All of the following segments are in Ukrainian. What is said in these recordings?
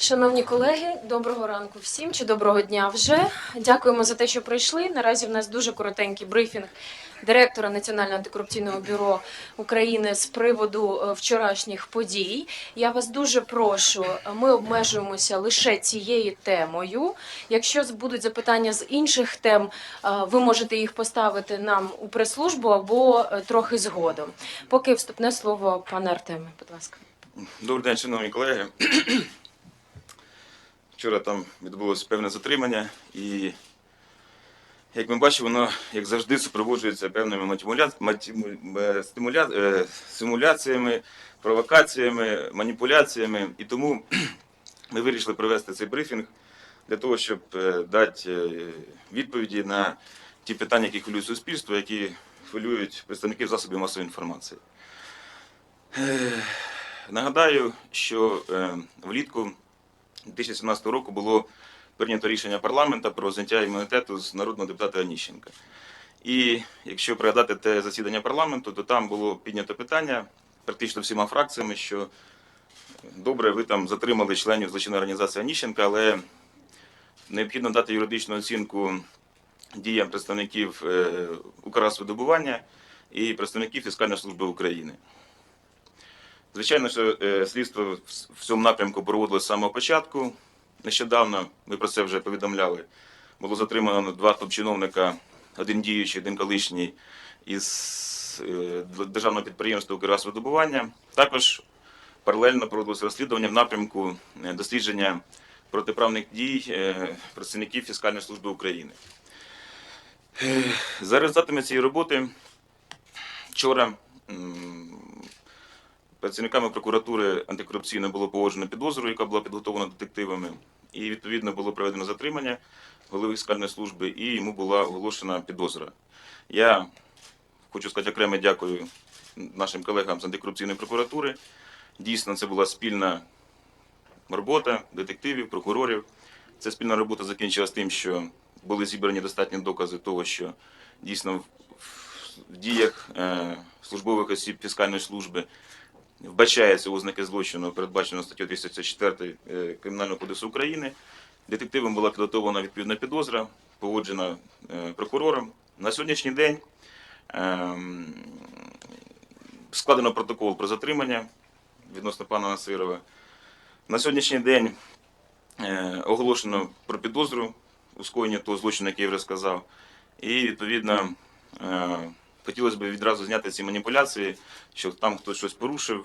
Шановні колеги, доброго ранку всім чи доброго дня вже. Дякуємо за те, що прийшли. Наразі в нас дуже коротенький брифінг директора Національного антикорупційного бюро України з приводу е, вчорашніх подій. Я вас дуже прошу. Ми обмежуємося лише цією темою. Якщо будуть запитання з інших тем, е, ви можете їх поставити нам у прес-службу або е, трохи згодом. Поки вступне слово пане Артеме, будь ласка. Добрий день, шановні колеги. Вчора там відбулося певне затримання, і як ми бачимо, воно, як завжди, супроводжується певними матімуля- матіму- е, стимуля- е, симуляціями, провокаціями, маніпуляціями. І тому ми вирішили провести цей брифінг для того, щоб е, дати відповіді на ті питання, які хвилюють суспільство, які хвилюють представників засобів масової інформації. Нагадаю, що влітку 2017 року було прийнято рішення парламенту про зняття імунітету з народного депутата Аніщенка. І якщо пригадати те засідання парламенту, то там було піднято питання практично всіма фракціями, що добре, ви там затримали членів злочинної організації Аніщенка, але необхідно дати юридичну оцінку діям представників е, Укргазвидобування і представників Фіскальної служби України. Звичайно, що е, слідство в- цьому напрямку проводилось з самого початку. Нещодавно ми про це вже повідомляли. Було затримано два топ-чиновника, один діючий, один колишній із е, державного підприємства «Укргазвидобування». Також паралельно проводилося розслідування в напрямку е, дослідження протиправних дій працівників Фіскальної служби України. За результатами цієї роботи вчора Працівниками прокуратури антикорупційно було погоджено підозру, яка була підготовлена детективами, і відповідно було проведено затримання голови фіскальної служби, і йому була оголошена підозра. Я хочу сказати окремо дякую нашим колегам з антикорупційної прокуратури. Дійсно, це була спільна робота детективів, прокурорів. Ця спільна робота закінчилась тим, що були зібрані достатні докази того, що дійсно в- діях е, службових осіб фіскальної служби вбачаються ознаки злочину, передбаченого статтю 204 е, Кримінального кодексу України. Детективам була підготовлена відповідна підозра, погоджена е, прокурором. На сьогоднішній день ем, складено протокол про затримання відносно пана Насирова. На сьогоднішній день е, оголошено про підозру у скоєнні того злочину, який я вже сказав. І відповідно хотілося б відразу зняти ці маніпуляції, що там хтось щось порушив.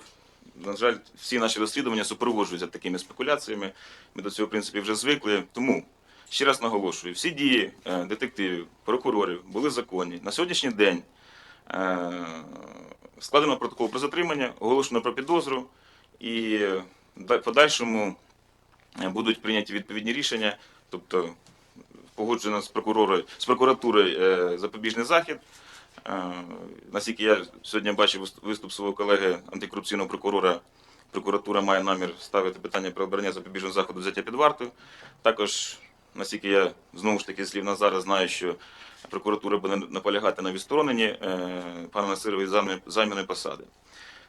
На жаль, всі наші розслідування супроводжуються такими спекуляціями. Ми до цього, в принципі, вже звикли. Тому ще раз наголошую: всі дії е, детективів, прокурорів були законні. На сьогоднішній день е, складено протокол про затримання, оголошено про підозру, і в подальшому е, будуть прийняті відповідні рішення, тобто погоджено з прокуророю з прокуратурою е, запобіжний захід. Е, Наскільки я сьогодні бачив виступ свого колеги антикорупційного прокурора, прокуратура має намір ставити питання про обрання запобіжного заходу взяття під варту. Також, наскільки я знову ж таки слів Назара знаю, що прокуратура буде наполягати на відстороненні е, пана Насирова із займаної- посади.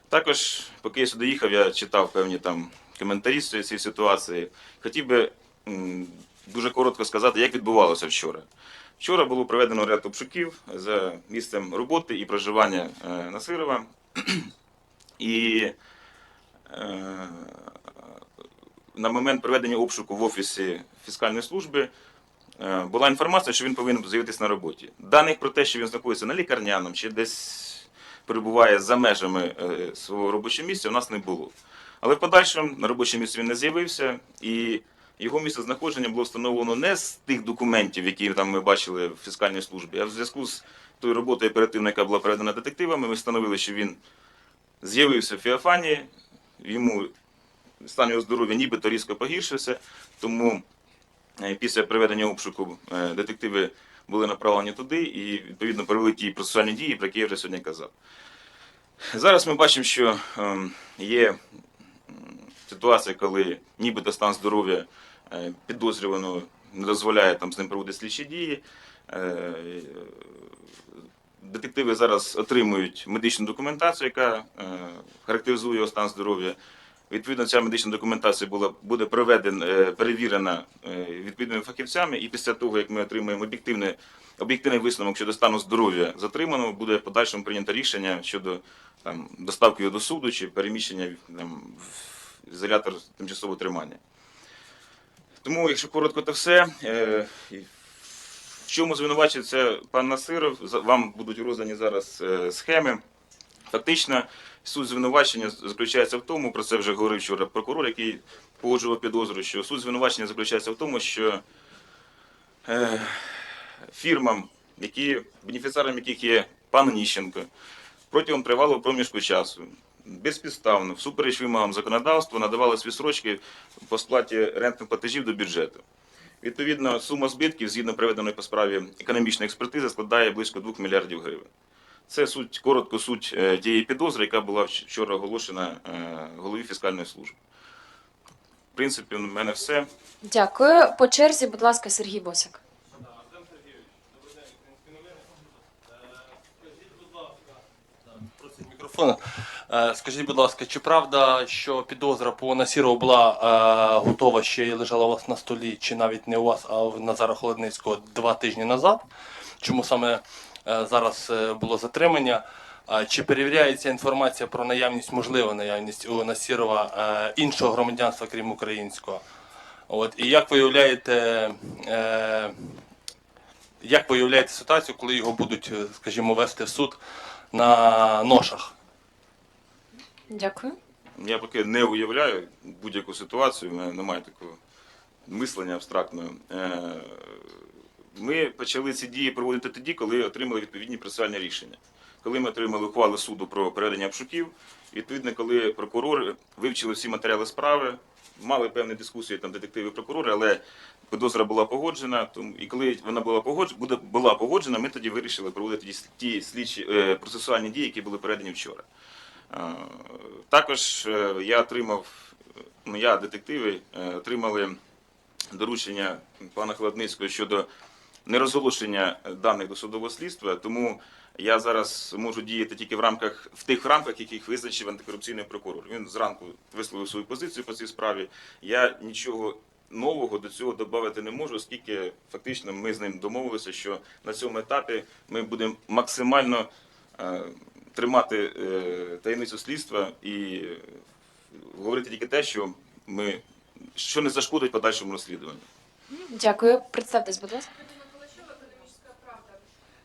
Також, поки я сюди їхав, я читав певні там коментарі з цієї ситуації. Хотів би дуже коротко сказати, як відбувалося вчора. Вчора було проведено ряд обшуків за місцем роботи і проживання е, Насирова. І е, на момент проведення обшуку в офісі фіскальної служби е, була інформація, що він повинен з'явитися на роботі. Даних про те, що він знаходиться на лікарняному чи десь перебуває за межами е, свого робочого місця, у нас не було. Але в подальшому на робочому місці він не з'явився, і його місце знаходження було встановлено не з тих документів, які там ми бачили в фіскальній службі, а в зв'язку з тою роботою оперативною, яка була проведена детективами, ми встановили, що він з'явився в Феофанії, йому стан його здоров'я нібито різко погіршився, тому е, після проведення обшуку е, детективи були направлені туди і відповідно провели ті процесуальні дії, про які я вже сьогодні казав. Зараз ми бачимо, що ем, є ситуація, коли нібито стан здоров'я підозрюваного не дозволяє там з ним проводити слідчі дії. Е, Детективи зараз отримують медичну документацію, яка е, характеризує його стан здоров'я. Відповідно, ця медична документація була буде проведена, е, перевірена е, відповідними фахівцями, і після того, як ми отримаємо об'єктивний висновок щодо стану здоров'я затриманого, буде в подальшому прийнято рішення щодо там, доставки його до суду чи переміщення там, в ізолятор тимчасового тримання. Тому, якщо коротко, то все. Е, В чому звинувачується пан Насиров? Вам будуть роздані зараз е, схеми. Фактично, суть звинувачення заключається в тому, про це вже говорив вчора прокурор, який погоджував підозру, що суть звинувачення заключається в тому, що е, фірмам, які, бенефіціаром яких є пан Ніщенко, протягом тривалого проміжку часу, безпідставно, всупереч вимогам законодавства, надавали свої срочки по сплаті рентних платежів до бюджету. Відповідно, сума збитків, згідно проведеної по справі економічної експертизи, складає близько 2 мільярдів гривень. Це суть, коротко суть е, тієї підозри, яка була вчора оголошена е, голові фіскальної служби. В принципі, у мене все. Дякую. По черзі, будь ласка, Сергій Босик. Просить мікрофон. Е, Скажіть, будь ласка, чи правда, що підозра по Насірову була е, готова ще й лежала у вас на столі, чи навіть не у вас, а в Назара Холодницького два тижні назад? Чому саме е, зараз було затримання? Чи перевіряється інформація про наявність, можливу наявність у Насірова іншого громадянства, крім українського? От і як ви уявляєте, е, як ви уявляєте ситуацію, коли його будуть, скажімо, вести в суд на ношах? Дякую. Я поки не уявляю будь-яку ситуацію, в мене немає такого мислення абстрактного. Е, Ми почали ці дії проводити тоді, коли отримали відповідні процесуальні рішення. Коли ми отримали ухвали суду про передання обшуків, відповідно, коли прокурори вивчили всі матеріали справи, мали певні дискусії там детективи прокурори, але підозра була погоджена. Тому і коли вона була погоджена, була погоджена, ми тоді вирішили проводити ті слідчі е, процесуальні дії, які були передані вчора. Е, Також е, я отримав, ну я детективи е, отримали доручення пана Холодницького щодо нерозголошення даних до судового слідства, тому я зараз можу діяти тільки в рамках в тих рамках, яких визначив антикорупційний прокурор. Він зранку висловив свою позицію по цій справі. Я нічого нового до цього додати не можу, оскільки фактично ми з ним домовилися, що на цьому етапі ми будемо максимально тримати е, таємницю слідства і е, говорити тільки те, що ми що не зашкодить подальшому розслідуванню. Дякую. Представтесь, будь ласка. Ирина Калачева, «Экономическая правда».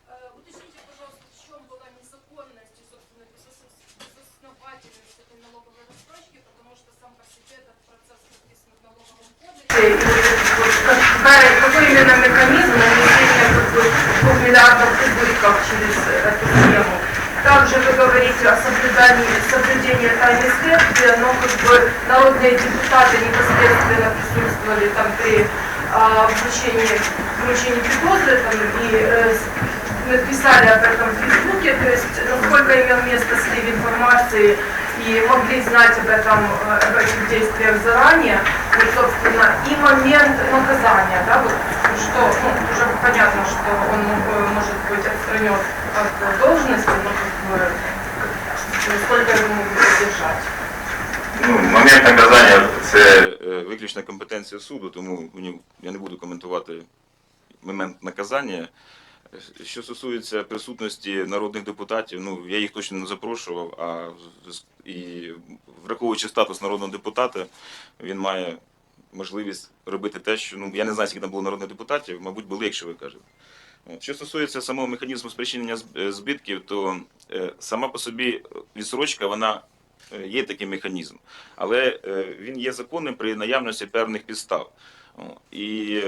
Э, Уточните, пожалуйста, в чем была незаконность и, собственно, безос- безосновательность этой налоговой рассрочки, потому что сам по себе этот процесс написан в налоговом кодексе. Какая, какой именно механизм нанесения как бы, двух миллиардов убытков через эту схему? Также вы говорите о соблюдании, соблюдении тайны следствия, но как бы народные депутаты непосредственно присутствовали там при а, вручении, вручении підозри там, и э, написали об этом в Фейсбуке, то есть насколько имел место слив информации и могли знать об этом, э, об этих действиях заранее, вот, собственно, и момент наказания, да, вот, что, ну, уже понятно, что он э, может быть отстранен от должности, но как бы, насколько его могут задержать. Ну, момент наказання це е, виключна компетенція суду, тому мені я не буду коментувати момент наказання. Е, Що стосується присутності народних депутатів, ну я їх точно не запрошував. А з- і враховуючи статус народного депутата, він має можливість робити те, що ну я не знаю, скільки там було народних депутатів, мабуть, були, якщо ви кажете. Що стосується самого механізму спричинення е, збитків, то е, сама по собі відсрочка вона е, є такий механізм, але він є законним при наявності певних підстав. І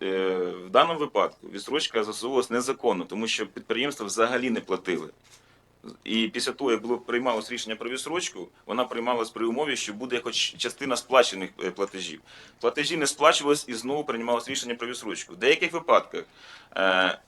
в даному випадку відсрочка застосовувалась незаконно, тому що підприємства взагалі не платили. І після того, як було приймалось рішення про відсрочку, вона приймалась при умові, що буде хоч частина сплачених е, платежів. Платежі не сплачувались і знову приймалось рішення про відсрочку. В деяких випадках е,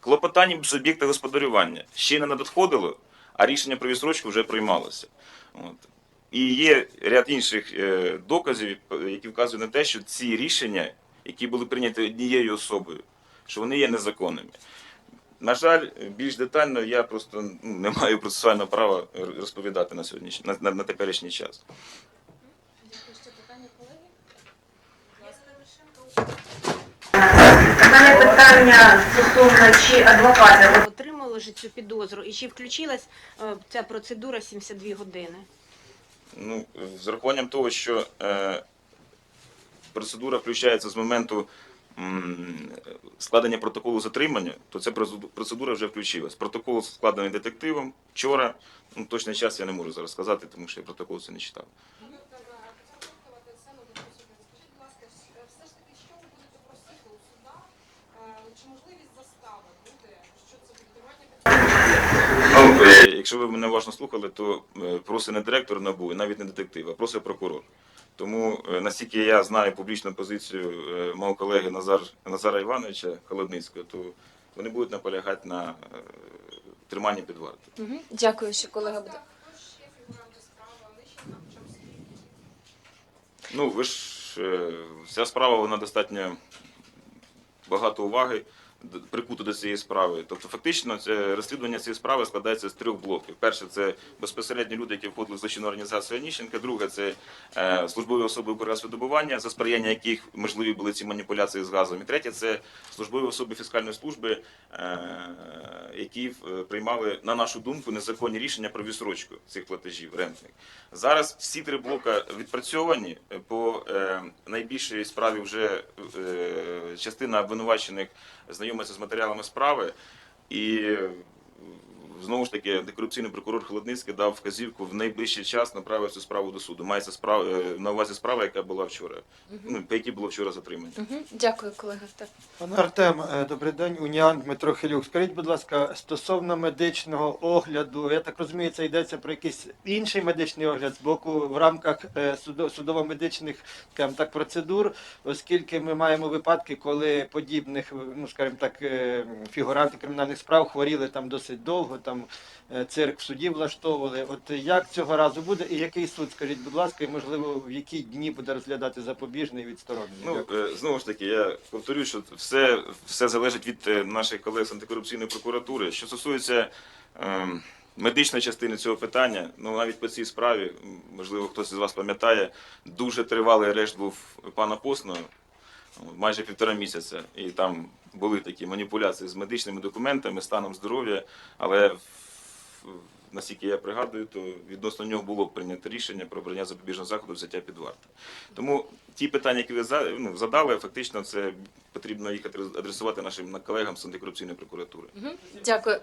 клопотання суб'єкта господарювання ще не надходило, а рішення про відсрочку вже приймалося. От. І є ряд інших е, доказів, які вказують на те, що ці рішення, які були прийняті однією особою, що вони є незаконними. На жаль, більш детально я просто ну, не маю процесуального права розповідати на сьогоднішній на, на, на теперішній час. Мене питання стосовно чи адвоката отримали ж цю підозру і чи включилась е, ця процедура 72 години? Ну, з урахуванням того, що е, процедура включається з моменту складення протоколу затримання, то ця процеду- процедура вже включилась. Протокол складений детективом вчора. Ну, точний час я не можу зараз сказати, тому що я протокол це не читав. Е, якщо ви мене уважно слухали, то е, просить не директор НАБУ, навіть не детектив, а просить прокурор. Тому, е, наскільки я знаю публічну позицію е, мого колеги Назар, Назара Івановича Холодницького, то вони будуть наполягати на е, триманні під вартою. Мгм. Дякую, що колега буде. Ну, ви ж ця справа вона достатньо багато уваги прикуто до цієї справи. Тобто, фактично, це розслідування цієї справи складається з трьох блоків. Перше, це безпосередньо люди, які входили в злочинну організацію Аніщенка. Друге, це е, службові особи Укргазвидобування, за сприяння яких можливі були ці маніпуляції з газом. І третє, це службові особи фіскальної служби, е, які е, приймали, на нашу думку, незаконні рішення про відсрочку цих платежів рентних. Зараз всі три блока відпрацьовані по е, найбільшій справі. Вже е, частина обвинувачених знайомиться з матеріалами справи, і знову ж таки антикорупційний прокурор Холодницький дав вказівку в найближчий час направити цю справу до суду. Мається справа е, на увазі справа, яка була вчора, ну по якій було вчора затримання. Мгм. Дякую, колега. Так. Пане Артем, е, добрий день, Уніан Дмитро Хилюк. Скажіть, будь ласка, стосовно медичного огляду, я так розумію, це йдеться про якийсь інший медичний огляд з боку в рамках е, судо- судово-медичних скажімо так, процедур, оскільки ми маємо випадки, коли подібних, ну скажімо так, фігуранти кримінальних справ хворіли там досить довго, там е, цирк в суді влаштовували. От як цього разу буде, і який суд, скажіть, будь ласка, і можливо в які дні буде розглядати запобіжний і відсторонний? Ну Дякую. е, знову ж таки, я повторюю, що все, все залежить від е, наших колег з антикорупційної прокуратури. Що стосується ем, медичної частини цього питання, ну навіть по цій справі, можливо, хтось із вас пам'ятає, дуже тривалий арешт був пана Постного, майже півтора місяця, і там були такі маніпуляції з медичними документами, станом здоров'я, але наскільки я пригадую, то відносно нього було прийнято рішення про обрання запобіжного заходу взяття під варту. Тому ті питання, які ви ну, задали, фактично це потрібно їх адресувати нашим колегам з антикорупційної прокуратури. Дякую.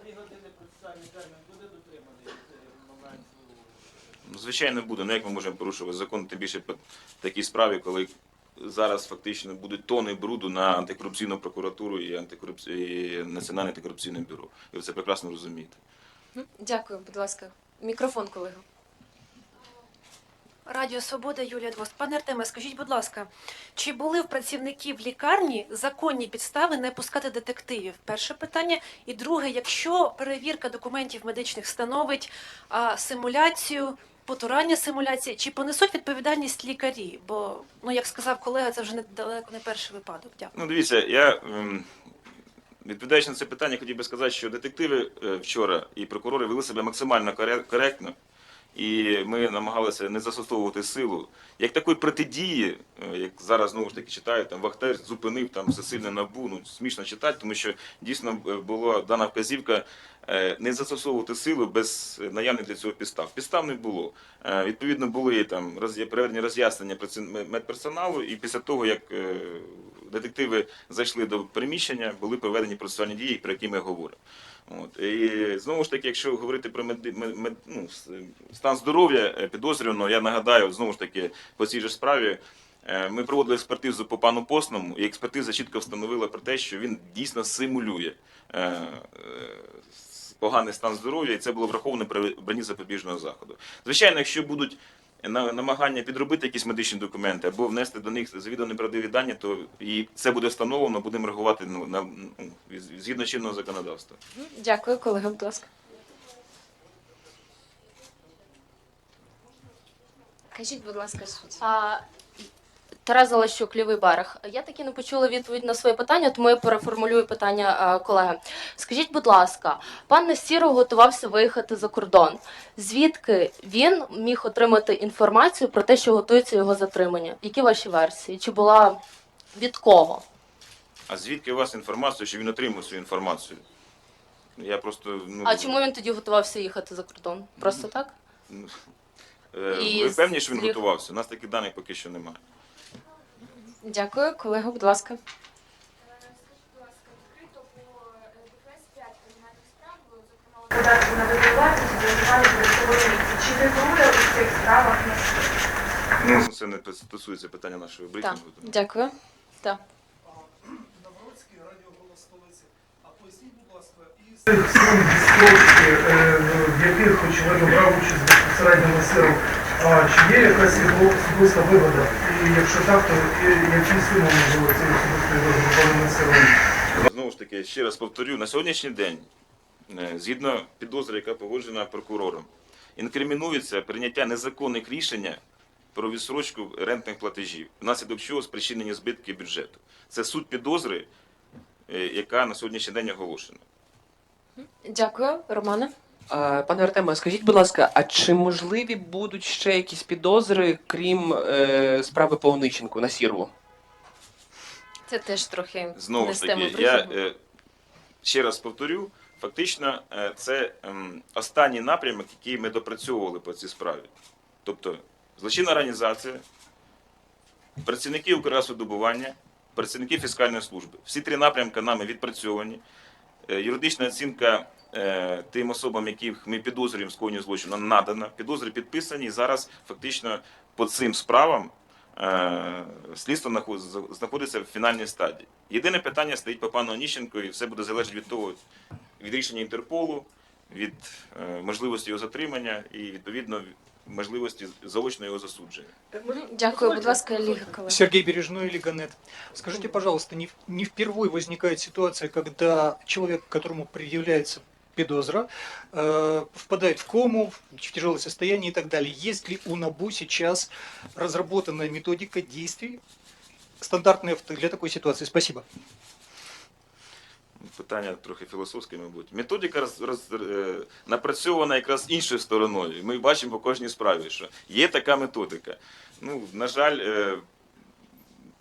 Ну, Звичайно, буде. Ну як ми можемо порушувати закон, тим більше по такій справі, коли зараз фактично будуть тони бруду на антикорупційну прокуратуру і, антикорупці... і Національне антикорупційне бюро. І ви це прекрасно розумієте. Дякую, будь ласка. Мікрофон, колега. Радіо Свобода Юлія Двост. Пане Артеме, скажіть, будь ласка, чи були в працівників лікарні законні підстави не пускати детективів? Перше питання. І друге, якщо перевірка документів медичних становить а, симуляцію, потурання симуляції, чи понесуть відповідальність лікарі? Бо, ну як сказав колега, це вже не далеко не перший випадок. Дякую. Ну, дивіться, я ем, відповідаючи на це питання, хотів би сказати, що детективи е, вчора і прокурори вели себе максимально коре- коректно. І ми намагалися не застосовувати силу. Як такої протидії, е, як зараз знову ж таки читаю, там Вахтер зупинив там всесильне набу, ну смішно читати, тому що дійсно е, була дана вказівка е, не застосовувати силу без наявних для цього підстав. Підстав не було. Відповідно, були там проведені роз'яснення медперсоналу, і після того, як детективи зайшли до приміщення, були проведені процесуальні дії, про які ми говоримо. От. І знову ж таки, якщо говорити про меди, мед, ну, стан здоров'я е, підозрюваного, я нагадаю, знову ж таки, по цій же справі. е, Ми проводили експертизу по пану Постному, і експертиза чітко встановила про те, що він дійсно симулює е, поганий стан здоров'я, і це було враховано при обранні запобіжного заходу. Звичайно, якщо будуть намагання підробити якісь медичні документи або внести до них завідомо неправдиві дані, то і це буде встановлено, будемо реагувати ну, на, ну, згідно чинного законодавства. Дякую, колега, будь ласка. Кажіть, будь ласка, суть. Тарас Залащук, лівий берег. Я таки не почула відповідь на своє питання, тому я переформулюю питання колеги. Скажіть, будь ласка, пан Насіров готувався виїхати за кордон. Звідки він міг отримати інформацію про те, що готується його затримання? Які ваші версії? Чи була від кого? А звідки у вас інформація, що він отримав цю інформацію? Я просто ну А чому він тоді готувався їхати за кордон? Просто так? ну, е, І ви певні, що він готувався? У нас таких даних поки що немає. Дякую, колего, будь ласка. Скажіть, будь ласка, відкрито по ДФС 5 кримінальних справ, зокрема, Податку на визнали додаткової. Чи фігурує у цих справах на Ну, це не стосується питання нашого Так, брифінгу. тому- дякую. Так. Навроцький, радіо «Голос столиці». А поясніть, будь ласка, із цих сум відстрочки, е, в яких очевидно брав участь безпосередньо Насиров, а чи є якась його особиста вигода? І якщо так, то і- які суми можливо цієї особистої вигоди пане Знову ж таки, ще раз повторю, на сьогоднішній день, е, згідно підозри, яка погоджена прокурором, інкримінується прийняття незаконних рішення про відсрочку рентних платежів, внаслідок чого спричинені збитки бюджету. Це суть підозри, е, яка на сьогоднішній день оголошена. Дякую, Романе. Пане Артеме, скажіть, будь ласка, а чи можливі будуть ще якісь підозри, крім е, справи по Онищенку на Сірву? Це теж трохи Знову ж таки, я е, ще раз повторю, фактично, е, це ем, останній напрямок, який ми допрацьовували по цій справі. Тобто, злочинна організація, працівники Укргазвидобування, працівники фіскальної служби. Всі три напрямки нами відпрацьовані. Е, Юридична оцінка е, тим особам, яких ми підозрюємо в скоєнні злочину, надана. Підозри підписані. І зараз фактично по цим справам е, слідство наход- знаходиться в фінальній стадії. Єдине питання стоїть по пану Оніщенку, і все буде залежати від того, від рішення Інтерполу, від е, можливості його затримання і відповідно можливості заочного його засудження. Дякую, будь ласка, Ліга колег. Сергей Бережной, Лиганет. Скажите, пожалуйста, не, не впервые возникает ситуация, когда человек, которому предъявляется подозра, э, впадает в кому, в тяжелое состояние и так далее. Есть ли у НАБУ сейчас разработанная методика действий, стандартная для такой ситуации? Спасибо. Питання трохи філософське, мабуть. Методика роз, роз, е, напрацьована якраз іншою стороною. Ми бачимо по кожній справі, що є така методика. Ну, на жаль, е,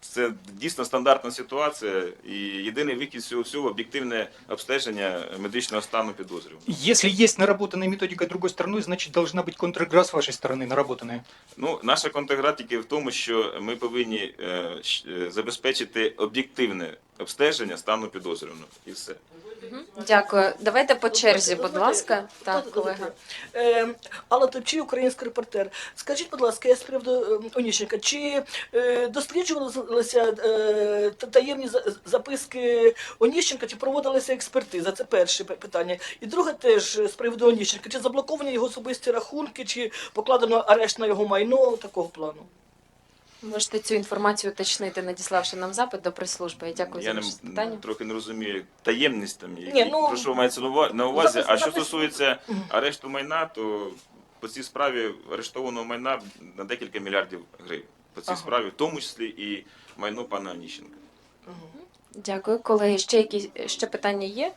це дійсно стандартна ситуація, і єдиний вихід з цього всього об'єктивне обстеження медичного стану підозрюваного. Если есть наработанная методика другой сторони, значит должна быть контригра с вашей стороны наработанная. Ну, наша контргра тільки в тому, що ми повинні е, щ- е, забезпечити об'єктивне обстеження стану підозрюваного. І все. Дякую. Давайте по черзі, будь ласка. Так, колега. Е, Алла Топчій, український репортер. Скажіть, будь ласка, я з приводу е, Оніщенка, чи е, досліджувалися е, та- таємні за- записки Оніщенка, чи проводилася експертиза? Це перше пи- питання. І друге теж е, з приводу Оніщенка, чи заблоковані його особисті рахунки, чи покладено арешт на його майно такого плану? Можете цю інформацію уточнити, надіславши нам запит до прес-служби. Я дякую Я за не, ваше питання. трохи не розумію таємність там, які, Ні, ну, про що мається на ува- на увазі. запис- А що запис- стосується арешту майна, то по цій справі арештованого майна на декілька мільярдів гривень. По цій Ага. справі, в тому числі і майно пана Аніщенка. Дякую, колеги. Ще якісь ще питання є?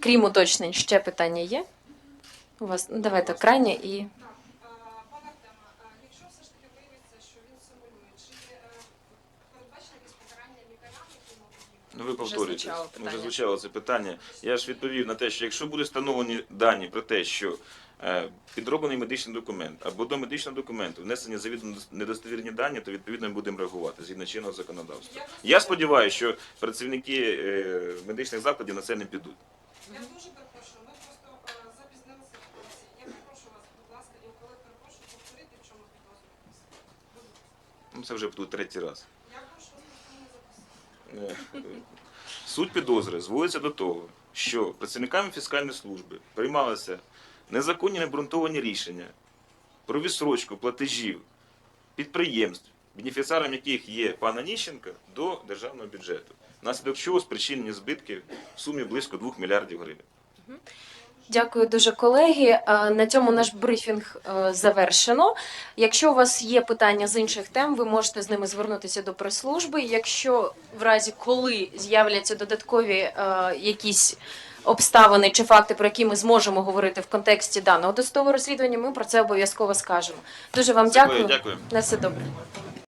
Крім уточнень, ще питання є? У вас ну, давайте крайнє і Пане Артема, якщо все ж таки виявиться, що він симулює, чи е, передбачено якесь покарання лікарям, які можуть Ну ви Вже повторюєте. звучало Вже звучало це питання. Я ж відповів на те, що якщо будуть встановлені дані про те, що е, підроблений медичний документ або до медичного документу внесені завідомо недостовірні дані, то відповідно ми будемо реагувати згідно чинного законодавства. Я сподіваюся, що працівники е, медичних закладів на це не підуть. Я дуже перепрошую, ми просто е, запізнилися в курсі. Я прошу вас, будь ласка, і коли перепрошую, повторити, в чому підозрюєтеся. Ну це вже тут третій раз. Я прошу вас просто не записати. Е, Суть підозри зводиться до того, що працівниками фіскальної служби приймалися незаконні необґрунтовані рішення про відсрочку платежів підприємств, бенефіціаром яких є пан Аніщенка, до державного бюджету, внаслідок чого спричинені збитки в сумі близько 2 мільярдів гривень. Дякую дуже, колеги. Е, На цьому наш брифінг е, завершено. Якщо у вас є питання з інших тем, ви можете з ними звернутися до прес-служби. Якщо в разі коли з'являться додаткові е, якісь обставини чи факти, про які ми зможемо говорити в контексті даного досудового розслідування, ми про це обов'язково скажемо. Дуже вам дякую. Дякую. На все добре.